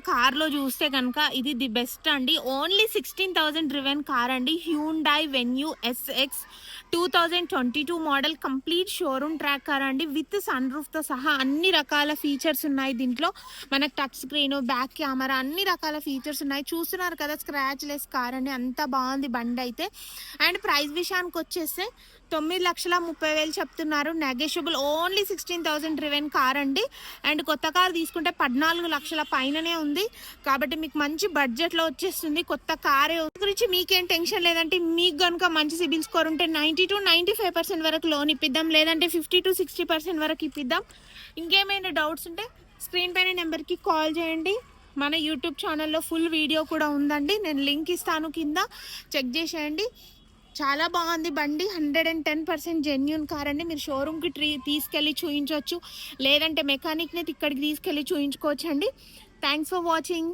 కార్లో చూస్తే కనుక ఇది ది బెస్ట్ అండి. Only sixteen thousand driven car అండి. Hyundai Venue SX two thousand twenty two model complete showroom track car అండి. విత్ సన్ రూఫ్తో సహా అన్ని రకాల ఫీచర్స్ ఉన్నాయి దీంట్లో. మనకు టచ్ స్క్రీన్ బ్యాక్ కెమెరా అన్ని రకాల ఫీచర్స్ ఉన్నాయి. చూస్తున్నారు కదా స్క్రాచ్ లెస్ కార్ అండి. అంత బాగుంది బండి అయితే. అండ్ ప్రైస్ విషయానికి వచ్చేస్తే తొమ్మిది లక్షల ముప్పై వేలు చెప్తున్నారు. Negotiable only sixteen thousand driven car అండి. అండ్ కొత్త కార్ తీసుకుంటే పద్నాలుగు లక్షల పైననే ఉంది. కాబట్టి మీకు మంచి బడ్జెట్లో వచ్చేస్తుంది. కొత్త కారే గురించి మీకేం టెన్షన్ లేదంటే మీకు కనుక మంచి సిబిల్ స్కోర్ ఉంటే ninety to ninety five percent వరకు లోన్ ఇప్పిద్దాం లేదంటే ఫిఫ్టీ టు సిక్స్టీ పర్సెంట్ వరకు ఇప్పిద్దాం. ఇంకేమైనా డౌట్స్ ఉంటే స్క్రీన్ పైన నెంబర్కి కాల్ చేయండి. మన యూట్యూబ్ ఛానల్లో ఫుల్ వీడియో కూడా ఉందండి. నేను లింక్ ఇస్తాను కింద. చెక్ చేసేయండి. చాలా బాగుంది బండి. Hundred and ten percent genuine car అండి. మీరు షోరూమ్కి ట్రీ తీసుకెళ్ళి చూయించవచ్చు లేదంటే మెకానిక్ని ఇక్కడికి తీసుకెళ్ళి చూయించుకోవచ్చు అండి థ్యాంక్స్ ఫర్ వాచింగ్